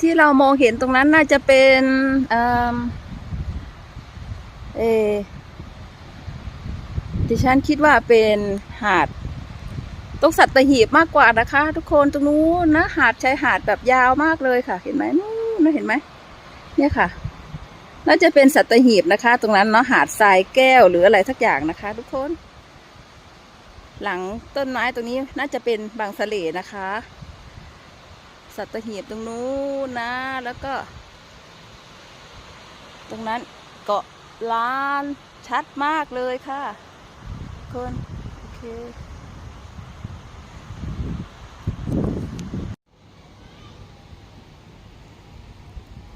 ที่เรามองเห็นตรงนั้นน่าจะเป็นเออเอดิฉันคิดว่าเป็นหาดตรงสัตหีบมากกว่านะคะ ทุกคนตรงนู้นนะหาดชายหาดแบบยาวมากเลยค่ะ เห็นไหมนู้นเห็นไหมเนี่ยค่ะน่าจะเป็นสัตหีบนะคะ ตรงนั้นเนาะหาดทรายแก้วหรืออะไรทักอย่างนะคะ ทุกคน หลังต้นไม้ตรงนี้น่าจะเป็นบางสะเลนะคะ สัตหีบตรงนู้นนะ แล้วก็ ตรงนั้นเกาะล้านชัดมากเลยค่ะ คนโอเค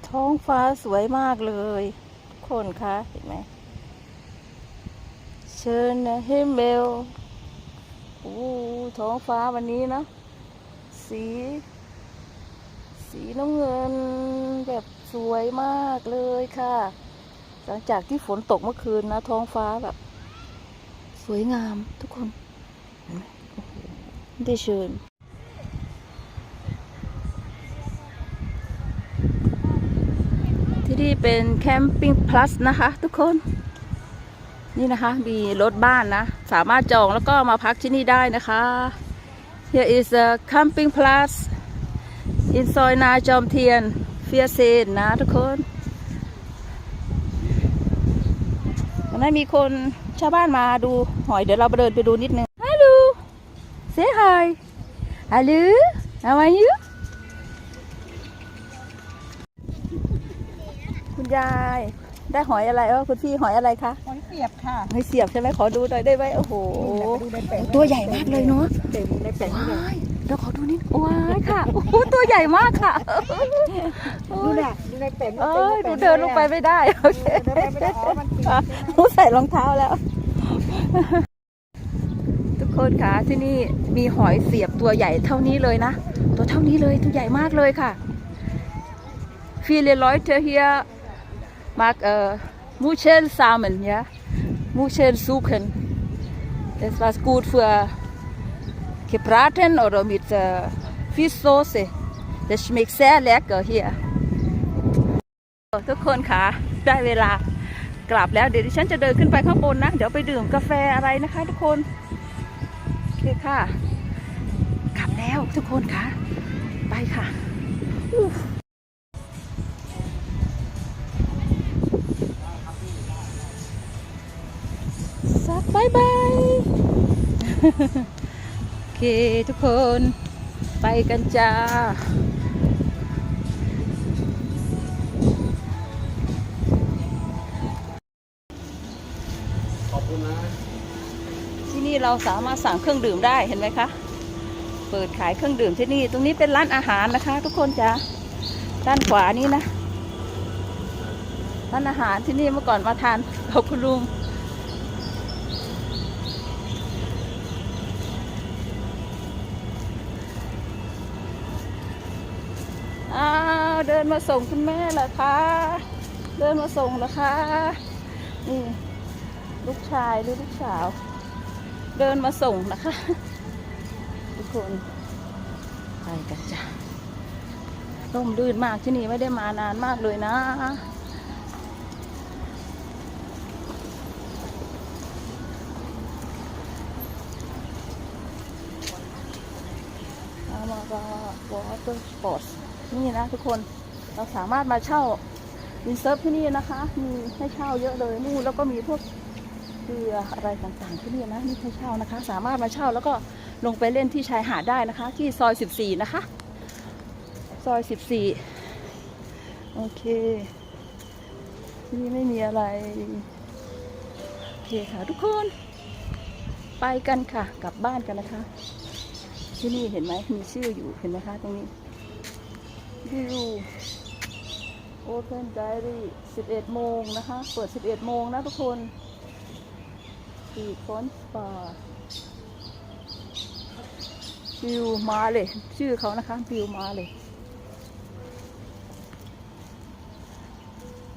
ท้องฟ้าสวยมากเลยทุกคนคะเห็นไหมเชิญนะเฮมเบลโอ้ท้องฟ้าวันนี้เนอะสี สีน้ำเงินแบบสวยมากเลยค่ะ หลังจากที่ฝนตกเมื่อคืนนะ ท้องฟ้าแบบ สวยงามทุกคนได้เชิญที่นี่เป็นแคมปิ้งพลัสนะคะ ทุกคน นี่นะคะมีรถบ้านนะ สามารถจองแล้วก็มาพักที่นี่ได้นะคะ Here is a camping plus in ซอยนาจอมเทียน เฟียเซนนะทุกคนวันนั้นมีคนชาวบ้านมาดูหอยเดี๋ยวเราไปเดินไปดูนิดนึง Hello say hi Hello how are you คุณยายได้หอยอะไรเออคุณพี่หอยอะไรคะ สียบค่ะหอยเสียบใช่ไหมขอดูหน่อยได้ไหมโอ้โห ดูในเป็ดตัวใหญ่มากเลยเนาะเต็มในเป็ดนี่เลยว้ายเดี๋ยวขอดูนิดว้ายค่ะโอ้โหตัวใหญ่มากค่ะดูน่ะดูในเป็ดเอ้ยดูเดินลงไปไม่ได้โอเคเดินไปไม่ได้อ๋อมันปิดอะหนูใส่รองเท้าแล้ว ทุกคนคะที่นี่มีหอยเสียบตัวใหญ่เท่านี้เลยนะ ตัวเท่านี้เลยตัวใหญ่มากเลยค่ะ Viele Leute hier mag äh, Muschelsamen, ja. Muscheln suchen. Das was gut für gebraten oder mit äh, Fischsoße. Das schmeckt sehr lecker hier. ทุกคนคะได้เวลากลับแล้วเดี๋ยวดิฉันจะเดินขึ้นไปข้างบนนะ เดี๋ยวไปดื่มกาแฟอะไรนะคะทุกคนโอเคค่ะ กลับแล้วทุกคนคะไปค่ะ โอเคทุกคนไปกันจ้า ขอบคุณนะ ที่นี่เราสามารถสั่งเครื่องดื่มได้เห็นไหมคะ เปิดขายเครื่องดื่มที่นี่ ตรงนี้เป็นร้านอาหารนะคะ ทุกคนจ้ะด้านขวานี้นะร้านอาหารที่นี่เมื่อก่อนมาทานกับคุณลุง เดินมาส่งคุณแม่เหรอคะ เดินมาส่งเหรอคะ นี่ลูกชายหรือลูกสาว เดินมาส่งนะคะ ทุกคนไปกันจ้ะร่มรื่นมากที่นี่ไม่ได้มานานมากเลยนะมาก็วอเตอร์สปอร์ต นี่นะทุกคนเราสามารถมาเช่าวินเซิร์ฟที่นี่นะคะ มีให้เช่าเยอะเลยนู่นแล้วก็มีพวกเรืออะไรต่างๆที่นี่นะนี่ให้เช่านะคะ สามารถมาเช่าแล้วก็ลงไปเล่นที่ชายหาดได้นะคะ ที่ซอย 14 นะคะ ซอย 14 โอเคที่นี่ไม่มีอะไร โอเคค่ะทุกคน ไปกันค่ะ กลับบ้านกันนะคะ ที่นี่เห็นไหมมีชื่ออยู่เห็นไหมคะตรงนี้ วิว Open Diary 11 โมงนะคะ เปิด 11 โมงนะทุกคนสีฟอนสปาวิวมาเลย ชื่อเขานะคะวิวมาเลย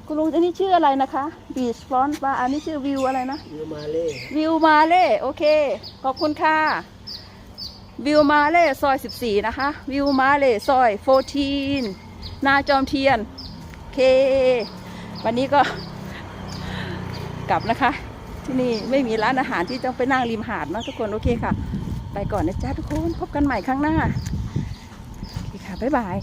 คุณลุงอันนี้ชื่ออะไรนะคะบีชฟอนต์ปาอันนี้ชื่อวิวอะไรนะยูมาเล่วิวมาเล่โอเค ขอบคุณค่ะ วิวมาเล่ซอย 14 นะคะ วิวมาเล่ซอย 14 นาจอมเทียน เค วันนี้ก็กลับนะคะ ที่นี่ไม่มีร้านอาหารที่ต้องไปนั่งริมหาดเนะทุกคนโอเคค่ะ ไปก่อนนะจ๊ะทุกคน พบกันใหม่ครั้งหน้า โอเคค่ะ บ๊ายบาย